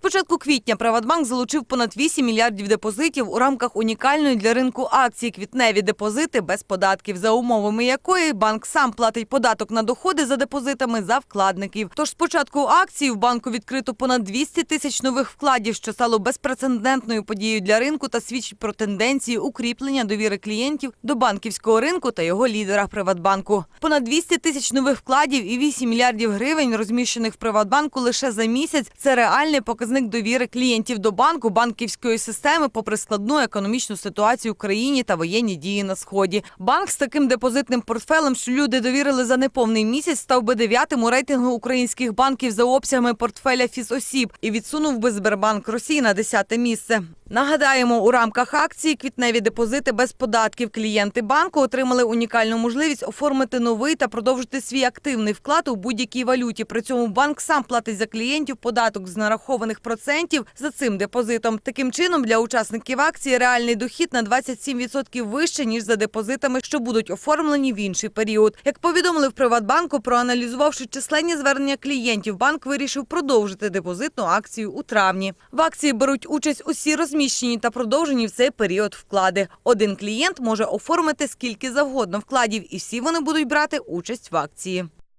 початку квітня Приватбанк залучив понад 8 мільярдів депозитів у рамках унікальної для ринку акції квітневі депозити без податків, за умовами якої банк сам платить податок на доходи за депозитами за вкладників. Тож з початку акції в банку відкрито понад 200 тисяч нових вкладів, що стало безпрецедентною подією для ринку та свідчить про тенденції укріплення довіри клієнтів до банківського ринку та його лідера Приватбанку. Понад 200 тисяч нових вкладів і 8 мільярдів гривень, розміщених в Приватбанку лише за місяць. Це реальний показник довіри клієнтів до банку, банківської системи, попри складну економічну ситуацію в країні та воєнні дії на сході. Банк з таким депозитним портфелем, що люди довірили за неповний місяць, став би дев'ятим у рейтингу українських банків за обсягами портфеля фізосіб і відсунув би Сбербанк Росії на десяте місце. Нагадаємо, у рамках акції квітневі депозити без податків клієнти банку отримали унікальну можливість оформити новий та продовжити свій активний вклад у будь-якій валюті. При цьому банк сам платить за клієнтів податок з нарахованих процентів за цим депозитом. Таким чином, для учасників акції реальний дохід на 27% вище ніж за депозитами, що будуть оформлені в інший період. Як повідомили в Приватбанку, проаналізувавши численні звернення клієнтів, банк вирішив продовжити депозитну акцію у травні. В акції беруть участь усі розміщені та продовжені в цей період вклади. Один клієнт може оформити скільки завгодно вкладів, і всі вони будуть брати участь в акції.